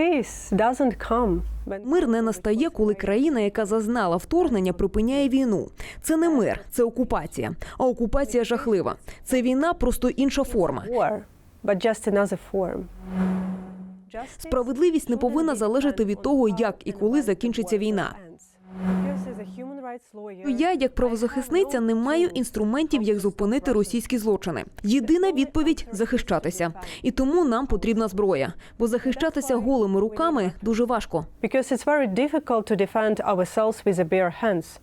peace doesn't come Мир не настає, коли країна, яка зазнала вторгнення, припиняє війну. Це не мир, це окупація. А окупація жахлива. Це війна, просто інша форма. but just another form. Справедливість не повинна залежати від того, як і коли закінчиться війна. Я, як правозахисниця, не маю інструментів, як зупинити російські злочини. Єдина відповідь захищатися. І тому нам потрібна зброя, бо захищатися голими руками дуже важко. Because it's very difficult to defend ourselves with bare hands.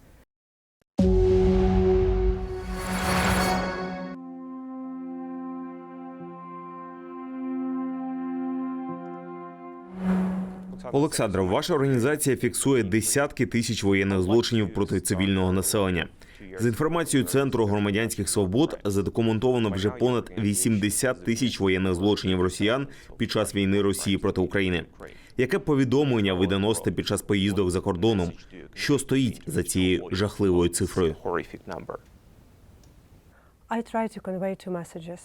Олександра, ваша організація фіксує десятки тисяч воєнних злочинів проти цивільного населення. З інформацією Центру громадянських свобод задокументовано вже понад 80 тисяч воєнних злочинів росіян під час війни Росії проти України. Яке повідомлення ви доносите під час поїздок за кордоном? Що стоїть за цією жахливою цифрою? I try to convey two messages.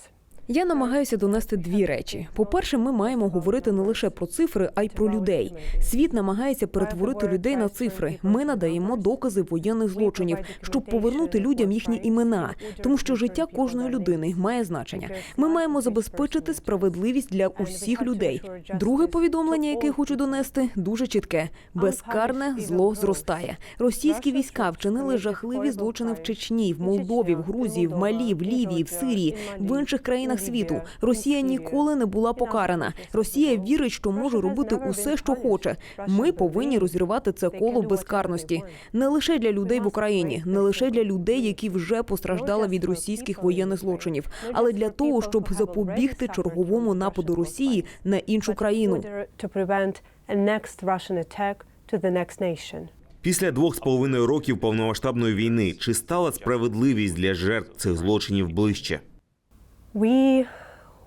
Я намагаюся донести дві речі. По-перше, ми маємо говорити не лише про цифри, а й про людей. Світ намагається перетворити людей на цифри. Ми надаємо докази воєнних злочинів, щоб повернути людям їхні імена, тому що життя кожної людини має значення. Ми маємо забезпечити справедливість для усіх людей. Друге повідомлення, яке хочу донести, дуже чітке: безкарне зло зростає. Російські війська вчинили жахливі злочини в Чечні, в Молдові, в Грузії, в Малі, в Лівії, в Сирії, в інших країнах світу. Росія ніколи не була покарана. Росія вірить, що може робити усе, що хоче. Ми повинні розірвати це коло безкарності не лише для людей в Україні, не лише для людей, які вже постраждали від російських воєнних злочинів, але для того, щоб запобігти черговому нападу Росії на іншу країну. Після двох з половиною років повномасштабної війни чи стала справедливість для жертв цих злочинів ближче? We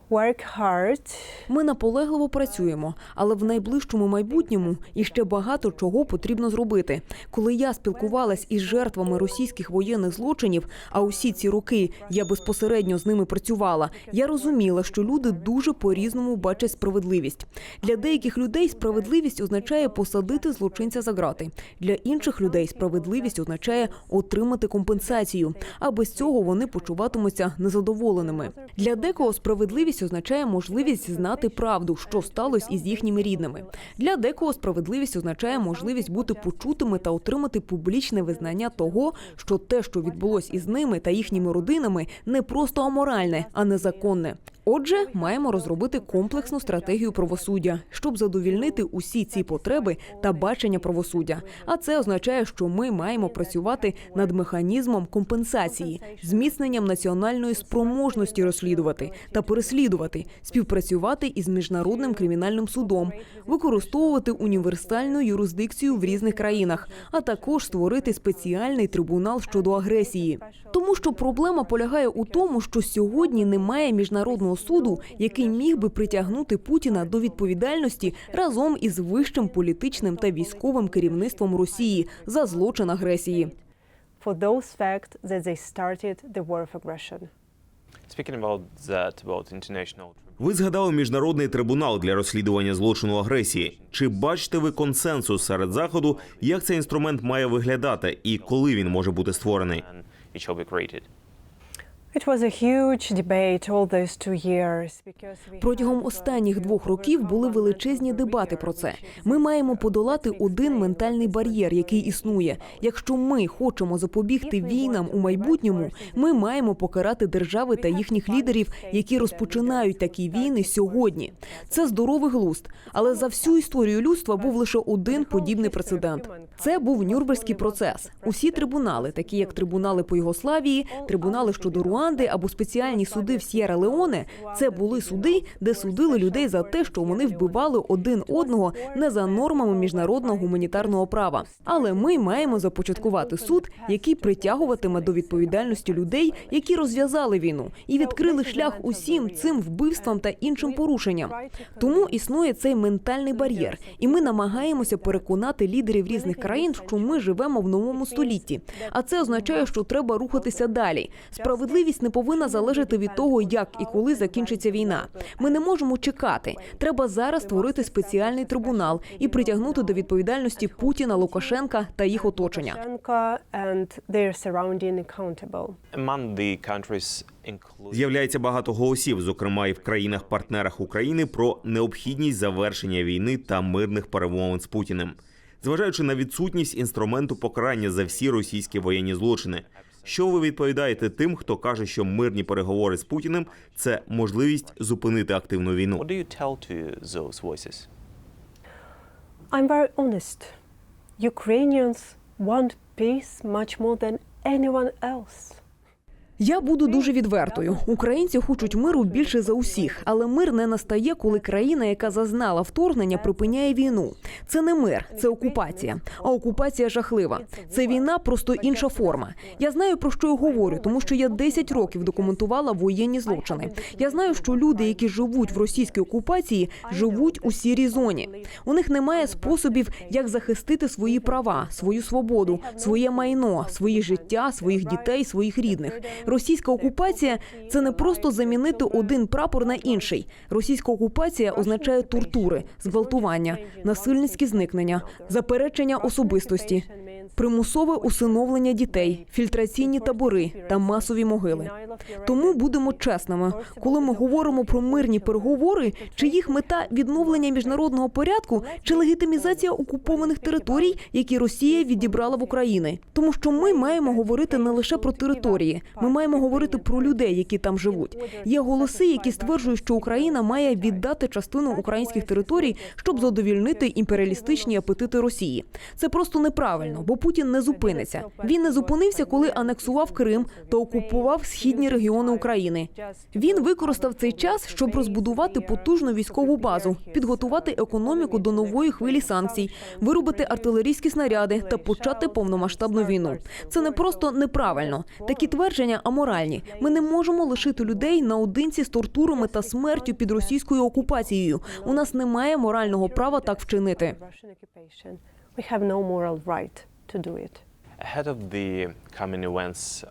work hard Ми наполегливо працюємо, але в найближчому майбутньому іще багато чого потрібно зробити. Коли я спілкувалась із жертвами російських воєнних злочинів, а усі ці роки я безпосередньо з ними працювала, я розуміла, що люди дуже по-різному бачать справедливість. Для деяких людей справедливість означає посадити злочинця за грати. Для інших людей справедливість означає отримати компенсацію. А без цього вони почуватимуться незадоволеними. Для декого справедливість означає можливість знати правду, що сталося із їхніми рідними. Для декого справедливість означає можливість бути почутими та отримати публічне визнання того, що те, що відбулось із ними та їхніми родинами, не просто аморальне, а незаконне. Отже, маємо розробити комплексну стратегію правосуддя, щоб задовільнити усі ці потреби та бачення правосуддя. А це означає, що ми маємо працювати над механізмом компенсації, зміцненням національної спроможності розслідувати та переслідувати, співпрацювати із міжнародним кримінальним судом, використовувати універсальну юрисдикцію в різних країнах, а також створити спеціальний трибунал щодо агресії. Тому що проблема полягає у тому, що сьогодні немає міжнародного суду, який міг би притягнути Путіна до відповідальності разом із вищим політичним та військовим керівництвом Росії за злочин агресії. for those facts that they started the war of aggression. Ви згадали міжнародний трибунал для розслідування злочину агресії. Чи бачите ви консенсус серед заходу, як цей інструмент має виглядати і коли він може бути створений? Протягом останніх двох років були величезні дебати про це. Ми маємо подолати один ментальний бар'єр, який існує. Якщо ми хочемо запобігти війнам у майбутньому, ми маємо покарати держави та їхніх лідерів, які розпочинають такі війни сьогодні. Це здоровий глузд. Але за всю історію людства був лише один подібний прецедент. Це був Нюрнберзький процес. Усі трибунали, такі як трибунали по Югославії, трибунали щодо Руанди або спеціальні суди в С'єра Леоне, це були суди, де судили людей за те, що вони вбивали один одного не за нормами міжнародного гуманітарного права. Але ми маємо започаткувати суд, який притягуватиме до відповідальності людей, які розв'язали війну і відкрили шлях усім цим вбивствам та іншим порушенням. Тому існує цей ментальний бар'єр, і ми намагаємося переконати лідерів різних країн, що ми живемо в новому столітті. А це означає, що треба рухатися далі. Справедливість не повинна залежати від того, як і коли закінчиться війна. Ми не можемо чекати. Треба зараз створити спеціальний трибунал і притягнути до відповідальності Путіна, Лукашенка та їх оточення. З'являється багато голосів, зокрема і в країнах-партнерах України, про необхідність завершення війни та мирних перемовин з Путіним, зважаючи на відсутність інструменту покарання за всі російські воєнні злочини. Що ви відповідаєте тим, хто каже, що мирні переговори з Путіним це можливість зупинити активну війну? I'm very honest. Ukrainians want peace much more than anyone else. Я буду дуже відвертою. Українці хочуть миру більше за усіх, але мир не настає, коли країна, яка зазнала вторгнення, припиняє війну. Це не мир, це окупація. А окупація жахлива. Це війна, просто інша форма. Я знаю про що я говорю, тому що я 10 років документувала воєнні злочини. Я знаю, що люди, які живуть в російській окупації, живуть у сірій зоні. У них немає способів, як захистити свої права, свою свободу, своє майно, свої життя, своїх дітей, своїх рідних. Російська окупація це не просто замінити один прапор на інший. Російська окупація означає тортури, зґвалтування, насильницькі зникнення, заперечення особистості, примусове усиновлення дітей, фільтраційні табори та масові могили. Тому будемо чесними, коли ми говоримо про мирні переговори, чи їх мета відновлення міжнародного порядку чи легітимізація окупованих територій, які Росія відібрала в Україні. Тому що ми маємо говорити не лише про території, ми маємо говорити про людей, які там живуть. Є голоси, які стверджують, що Україна має віддати частину українських територій, щоб задовільнити імперіалістичні апетити Росії. Це просто неправильно, бо Путін не зупиниться. Він не зупинився, коли анексував Крим та окупував східні регіони України. Він використав цей час, щоб розбудувати потужну військову базу, підготувати економіку до нової хвилі санкцій, виробити артилерійські снаряди та почати повномасштабну війну. Це не просто неправильно. Такі твердження аморальні. Ми не можемо лишити людей наодинці з тортурами та смертю під російською окупацією. У нас немає морального права так вчинити. We have no moral right to do it. Ahead of the coming events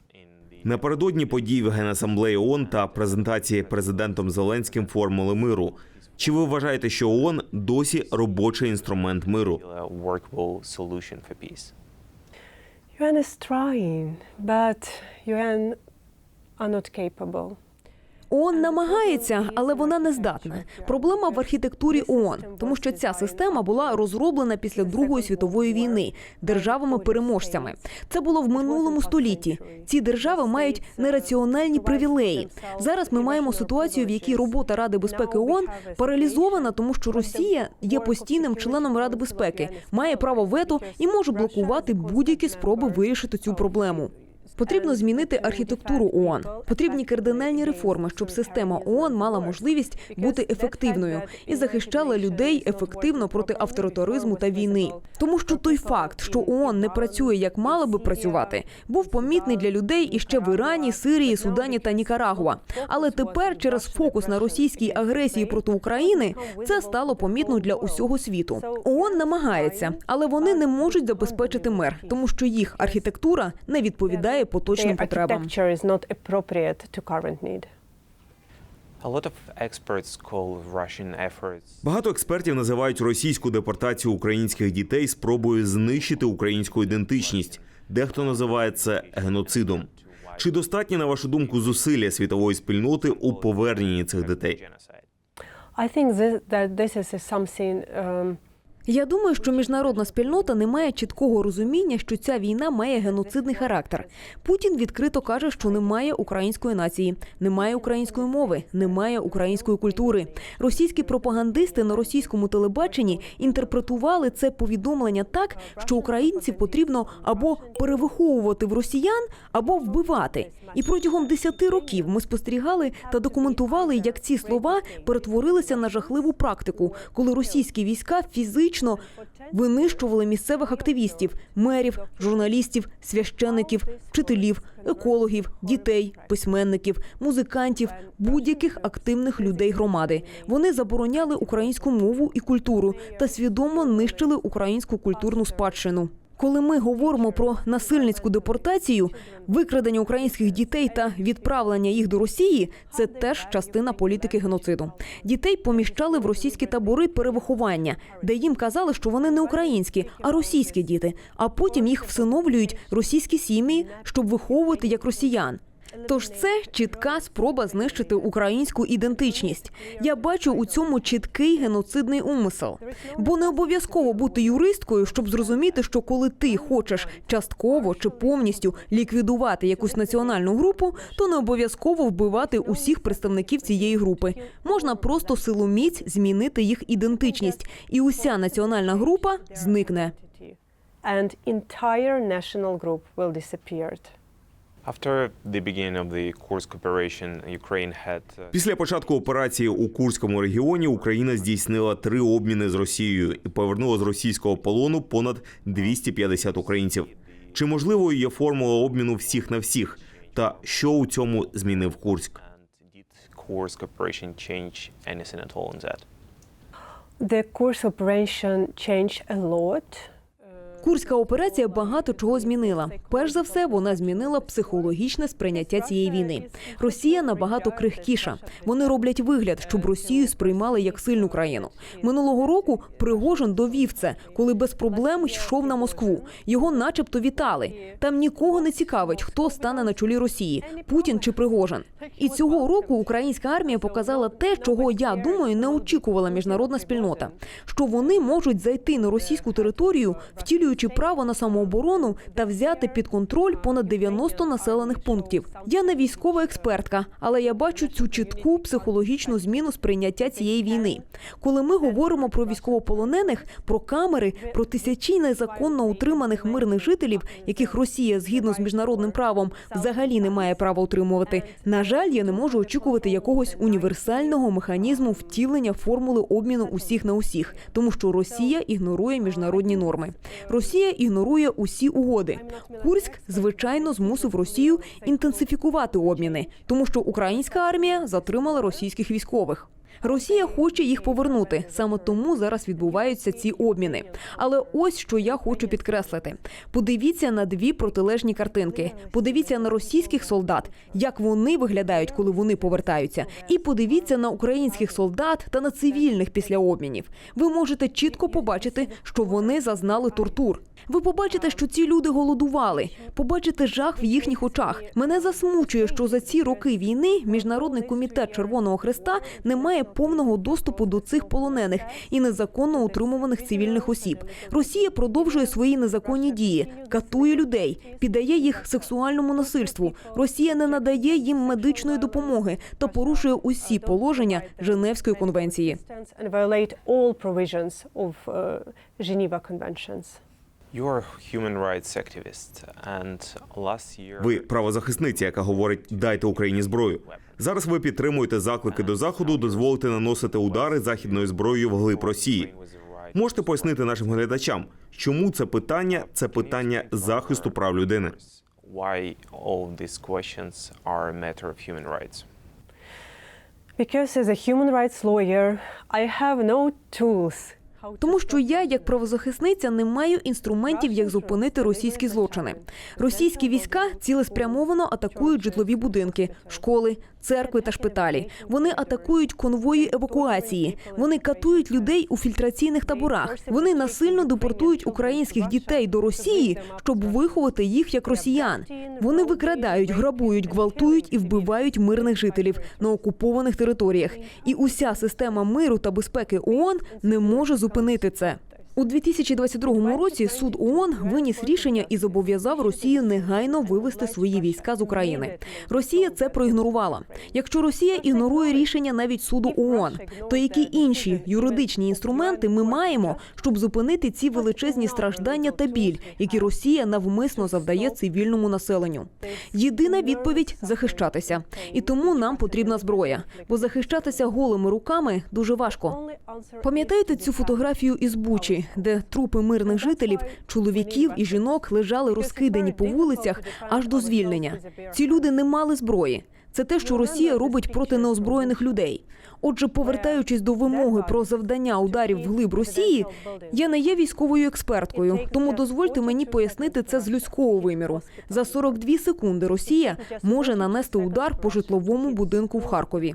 Напередодні подій в Генасамблеї ООН та презентації президентом Зеленським формули миру. Чи ви вважаєте, що ООН досі робочий інструмент миру? UN is trying, but UN are not capable. ООН намагається, але вона не здатна. Проблема в архітектурі ООН, тому що ця система була розроблена після Другої світової війни державами-переможцями. Це було в минулому столітті. Ці держави мають нераціональні привілеї. Зараз ми маємо ситуацію, в якій робота Ради безпеки ООН паралізована, тому що Росія є постійним членом Ради безпеки, має право вето і може блокувати будь-які спроби вирішити цю проблему. Потрібно змінити архітектуру ООН. Потрібні кардинальні реформи, щоб система ООН мала можливість бути ефективною і захищала людей ефективно проти авторитаризму та війни. Тому що той факт, що ООН не працює як мала би працювати, був помітний для людей іще в Ірані, Сирії, Судані та Нікарагуа. Але тепер, через фокус на російській агресії проти України, це стало помітно для усього світу. ООН намагається, але вони не можуть забезпечити мир, тому що їх архітектура не відповідає поточним Their потребам. architecture is not appropriate to current need. A lot of experts call Russian efforts Багато експертів називають російську депортацію українських дітей спробою знищити українську ідентичність. Дехто називає це геноцидом. Чи достатні, на вашу думку, зусилля світової спільноти у поверненні цих дітей? I think this, that this is something um, Я думаю, що міжнародна спільнота не має чіткого розуміння, що ця війна має геноцидний характер. Путін відкрито каже, що немає української нації, немає української мови, немає української культури. Російські пропагандисти на російському телебаченні інтерпретували це повідомлення так, що українців потрібно або перевиховувати в росіян, або вбивати. І протягом 10 років ми спостерігали та документували, як ці слова перетворилися на жахливу практику, коли російські війська фізично винищували місцевих активістів, мерів, журналістів, священників, вчителів, екологів, дітей, письменників, музикантів, будь-яких активних людей громади. Вони забороняли українську мову і культуру та свідомо нищили українську культурну спадщину. Коли ми говоримо про насильницьку депортацію, викрадення українських дітей та відправлення їх до Росії, це теж частина політики геноциду. Дітей поміщали в російські табори перевиховання, де їм казали, що вони не українські, а російські діти. А потім їх всиновлюють російські сім'ї, щоб виховувати як росіян. Тож це чітка спроба знищити українську ідентичність. Я бачу у цьому чіткий геноцидний умисел. Бо не обов'язково бути юристкою, щоб зрозуміти, що коли ти хочеш частково чи повністю ліквідувати якусь національну групу, то не обов'язково вбивати усіх представників цієї групи. Можна просто силоміць змінити їх ідентичність, і уся національна група зникне. And entire national group will disappear. Після початку операції у Курському регіоні Україна здійснила три обміни з Росією і повернула з російського полону понад 250 українців. Чи можливою є формула обміну всіх на всіх? Та що у цьому змінив Курськ? and did Kursk operation change anything at all in that? The course operation changed a lot. Курська операція багато чого змінила. Перш за все, вона змінила психологічне сприйняття цієї війни. Росія набагато крихкіша. Вони роблять вигляд, щоб Росію сприймали як сильну країну. Минулого року Пригожин довів це, коли без проблем йшов на Москву. Його, начебто, вітали. Там нікого не цікавить, хто стане на чолі Росії Путін чи Пригожин. І цього року українська армія показала те, чого я думаю, не очікувала міжнародна спільнота. Що вони можуть зайти на російську територію, втілюючи право на самооборону та взяти під контроль понад 90 населених пунктів. Я не військова експертка, але я бачу цю чітку психологічну зміну сприйняття цієї війни. Коли ми говоримо про військовополонених, про камери, про тисячі незаконно утриманих мирних жителів, яких Росія згідно з міжнародним правом взагалі не має права утримувати. На жаль, я не можу очікувати якогось універсального механізму втілення формули обміну усіх на усіх, тому що Росія ігнорує міжнародні норми. Росія ігнорує усі угоди. Курськ звичайно змусив Росію інтенсифікувати обміни, тому що українська армія затримала російських військових. Росія хоче їх повернути. Саме тому зараз відбуваються ці обміни. Але ось що я хочу підкреслити: подивіться на дві протилежні картинки. Подивіться на російських солдат, як вони виглядають, коли вони повертаються, і подивіться на українських солдат та на цивільних після обмінів. Ви можете чітко побачити, що вони зазнали тортур. Ви побачите, що ці люди голодували, побачите жах в їхніх очах. Мене засмучує, що за ці роки війни міжнародний комітет Червоного Хреста не має повного доступу до цих полонених і незаконно утримуваних цивільних осіб. Росія продовжує свої незаконні дії, катує людей, піддає їх сексуальному насильству. Росія не надає їм медичної допомоги та порушує усі положення Женевської конвенції. Ви правозахисниця, яка говорить дайте Україні зброю. Зараз ви підтримуєте заклики до заходу, дозволити наносити удари західною зброєю вглиб Росії. Можете пояснити нашим глядачам, чому це питання це питання захисту прав людини? Why all these questions are a matter of human rights? Because as a human rights lawyer, I have no tools. Тому що я, як правозахисниця, не маю інструментів, як зупинити російські злочини. Російські війська цілеспрямовано атакують житлові будинки, школи, церкви та шпиталі. Вони атакують конвої евакуації. Вони катують людей у фільтраційних таборах. Вони насильно депортують українських дітей до Росії, щоб виховати їх як росіян. Вони викрадають, грабують, гвалтують і вбивають мирних жителів на окупованих територіях. І уся система миру та безпеки ООН не може зупинити це. У 2022 році суд ООН виніс рішення і зобов'язав Росію негайно вивести свої війська з України. Росія це проігнорувала. Якщо Росія ігнорує рішення навіть суду ООН, то які інші юридичні інструменти ми маємо, щоб зупинити ці величезні страждання та біль, які Росія навмисно завдає цивільному населенню? Єдина відповідь захищатися, і тому нам потрібна зброя, бо захищатися голими руками дуже важко. Пам'ятаєте цю фотографію із Бучі, де трупи мирних жителів, чоловіків і жінок лежали розкидані по вулицях аж до звільнення? Ці люди не мали зброї. це те, що Росія робить проти неозброєних людей. Отже, повертаючись до вимоги про завдання ударів вглиб Росії, я не є військовою експерткою, тому дозвольте мені пояснити це з людського виміру. За 42 секунди Росія може нанести удар по житловому будинку в Харкові.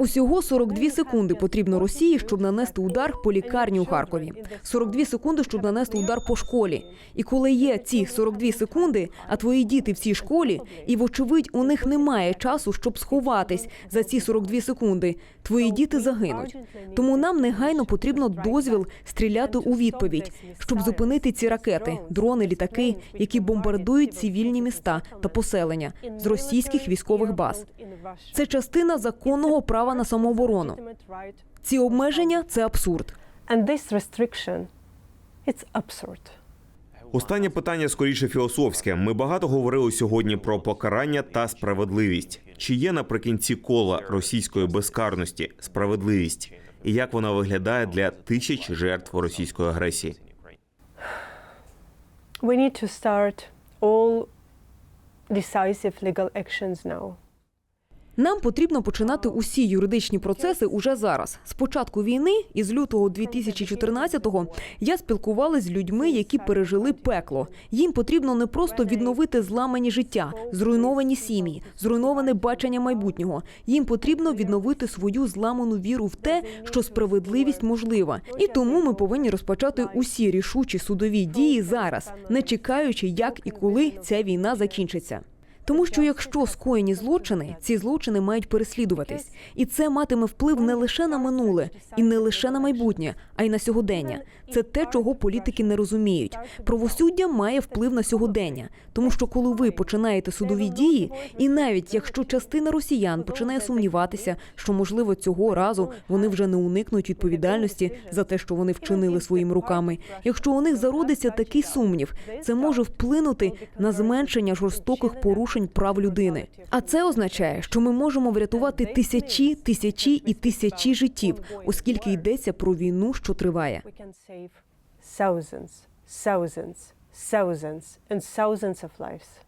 Усього 42 секунди потрібно Росії, щоб нанести удар по лікарні у Харкові. 42 секунди, щоб нанести удар по школі. І коли є ці 42 секунди, а твої діти в цій школі, і вочевидь у них немає часу, щоб сховатись за ці 42 секунди, твої діти загинуть. Тому нам негайно потрібно дозвіл стріляти у відповідь, щоб зупинити ці ракети, дрони, літаки, які бомбардують цивільні міста та поселення з російських військових баз. Це частина законного права на самооборону. Ці обмеження це абсурд. Останнє питання скоріше філософське. Ми багато говорили сьогодні про покарання та справедливість. Чи є наприкінці кола російської безкарності справедливість, і як вона виглядає для тисяч жертв російської агресії? We need to start all decisive legal actions now. Нам потрібно починати усі юридичні процеси уже зараз. З початку війни, із лютого 2014-го, я спілкувалася з людьми, які пережили пекло. Їм потрібно не просто відновити зламані життя, зруйновані сім'ї, зруйноване бачення майбутнього. Їм потрібно відновити свою зламану віру в те, що справедливість можлива. І тому ми повинні розпочати усі рішучі судові дії зараз, не чекаючи, як і коли ця війна закінчиться. Тому що якщо скоєні злочини, ці злочини мають переслідуватись, і це матиме вплив не лише на минуле і не лише на майбутнє, а й на сьогодення. Це те, чого політики не розуміють. Правосуддя має вплив на сьогодення, тому що коли ви починаєте судові дії, і навіть якщо частина росіян починає сумніватися, що можливо цього разу вони вже не уникнуть відповідальності за те, що вони вчинили своїми руками. Якщо у них зародиться такий сумнів, це може вплинути на зменшення жорстоких порушень прав людини. А це означає, що ми можемо врятувати тисячі, тисячі і тисячі життів, оскільки йдеться про війну, що триває. Save thousands, thousands, thousands, and thousands of lives.